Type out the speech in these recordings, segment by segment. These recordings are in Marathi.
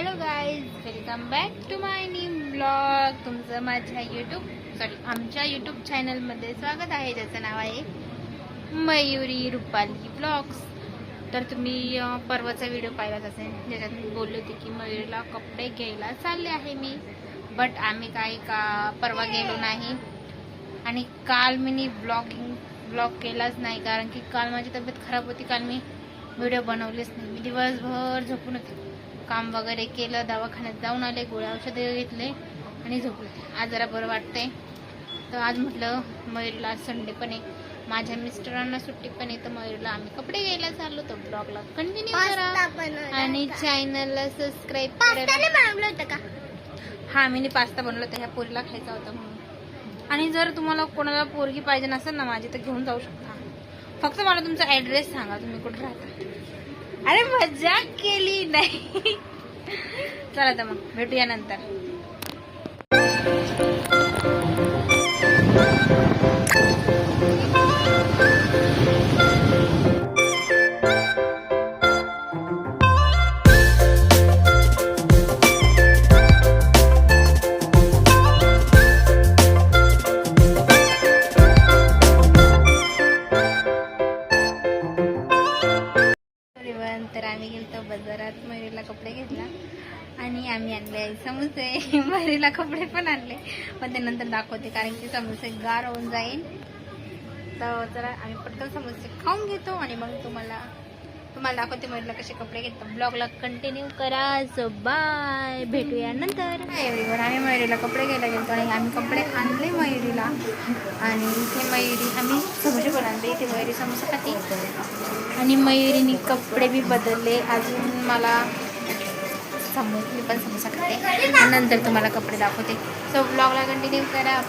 Hello guys welcome back to my new vlog तुमचं माझ्या यूट्यूब सॉरी आमच्या यूट्यूब चॅनलमध्ये स्वागत आहे ज्याचं नाव आहे मयुरी रुपाली ब्लॉग्स तर तुम्ही परवाचा व्हिडिओ पाहिलाच असेल ज्याच्यात मी बोलले होते की मयुरीला कपडे घ्यायला चालले आहे मी बट आम्ही काही का परवा गेलो नाही. आणि काल मी ब्लॉगिंग ब्लॉग केलाच नाही कारण की काल माझी तब्येत खराब होती काल मी व्हिडिओ बनवलेच नाही. मी दिवसभर झोपून होते. काम वगैरे केलं दवाखान्यात जाऊन आले गोळ्या औषधे घेतले आणि झोपले. आज जरा बरं वाटतंय. तर आज म्हटलं मयुरीला आज संडे पण आहे. माझ्या मिस्टरांना सुट्टी पण आहे तर मयुरीला आम्ही कपडे घ्यायला चाललो तर ब्लॉगला कंटिन्यू करा. आणि चॅनलला सबस्क्राईब करायला बनवलं होतं का? हा मी पास्ता बनवला होता. ह्या पोरीला खायचा होता म्हणून. आणि जर तुम्हाला कोणाला पोरगी पाहिजे नसेल ना माझी तर घेऊन जाऊ शकता. फक्त मला तुमचा ऍड्रेस सांगा तुम्ही कुठे राहता. अरे मजाक केली नाही. चला तर मग भेटूया नंतर. तर आम्ही गेलो बाजारात मयुरीला कपडे घेतला. आणि आम्ही आणले समोसे. मयुरीला कपडे पण आणले. पण ते नंतर दाखवते कारण की समोसे गार होऊन जाईल. तर जरा आम्ही पटकन समोसे खाऊन घेतो आणि मग तुम्हाला तुम्हाला दाखवते मयुरीला कसे कपडे घेतात ब्लॉगला कंटिन्यू करा. सो बाय भेटूया नंतर. एवढीवर आम्ही मयुरीला कपडे घ्यायला गेलो आणि आम्ही कपडे आणले मयुरीला. आणि इथे मयुरी आम्ही समोसे पण इथे मयुरी समोसा खाते. आणि मयुरीने कपडे बी बदलले. अजून मला समोस मी पण समोसा खाते. नंतर तुम्हाला कपडे दाखवते. सो ब्लॉगला कंटिन्यू करा.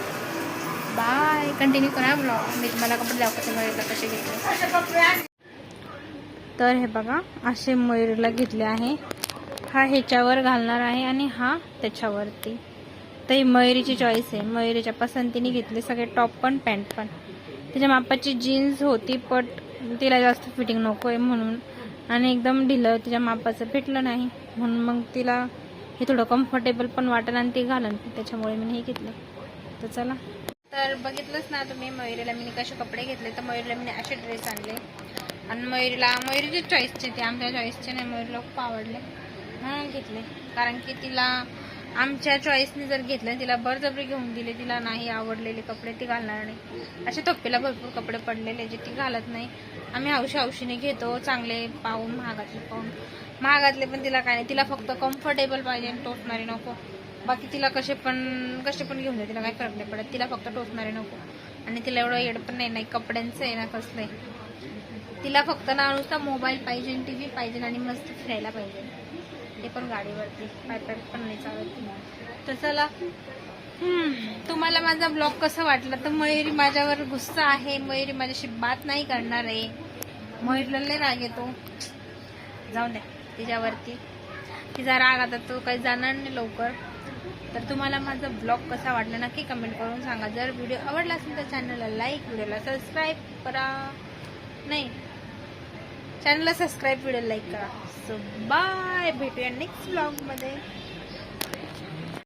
बाय कंटिन्यू करा ब्लॉग मी तुम्हाला कपडे दाखवते मयुरीला कसे घेतले. तर हे बघा असे मयूरला घेतले आहे. हा ह्याच्यावर घालणार आहे आणि हा त्याच्यावरती. तर ही मयुरीची चॉईस आहे. मयुरीच्या पसंतीने घेतले सगळे टॉप पण पॅन्ट पण. त्याच्या मापाची जीन्स होती बट तिला जास्त फिटिंग नको आहे म्हणून. आणि एकदम ढिलं तिच्या मापाचं भेटलं नाही. म्हणून मग तिला हे थोडं कम्फर्टेबल पण वाटेल आणि ते घालन. त्याच्यामुळे मी हे घेतलं. तर चला. तर बघितलंच ना तुम्ही मयुरीला मी कसे कपडे घेतले. तर मयुरीला मी असे ड्रेस आणले. आणि मयुरीला मयुरीचे चॉईसचे ते आमच्या चॉईसचे नाही मयुरीला खूप आवडले म्हणून घेतले. कारण की तिला आमच्या चॉईसने जर घेतलं तिला बरजबरी घेऊन दिले तिला नाही आवडलेले कपडे ती घालणार नाही. असे तोप्पीला भरपूर कपडे पडलेले जे ती घालत नाही. आम्ही हौशी हौशीने घेतो चांगले पाहून महागातले पाहून. महागातले पण तिला काय नाही तिला फक्त कम्फर्टेबल पाहिजे आणि टोचणारे नको. बाकी तिला कसे पण कसे पण घेऊन दे तिला काही फरक नाही पडत. तिला फक्त टोचणारे नको. आणि तिला एवढं येड पण नाही नाही कपड्यांचं आहे ना कसलं आहे तिला फक्त ना नुसता मोबाईल पाहिजे टी व्ही पाहिजे आणि मस्त फिरायला पाहिजे. ते पण गाडीवरती. पाय पण नाही चालत. तर चला. तुम्हाला माझा ब्लॉग कसा वाटला? तर मयुरी माझ्यावर गुस्सा आहे. मयुरी माझ्याशी बात नाही करणार आहे. मयुरीला लय राग येतो. जाऊ द्या. तिच्यावरती. तिचा राग आता तो काही जाणार नाही लवकर. तर तुम्हाला माझा ब्लॉग कसा वाटला नक्की कमेंट करून सांगा. जर व्हिडिओ आवडला असेल तर चॅनलला लाईक व्हिडिओला सबस्क्राईब करा. नाही चॅनलला सबस्क्राईब व्हिडिओ लाईक करा. सो बाय भेटूया नेक्स्ट ब्लॉगमध्ये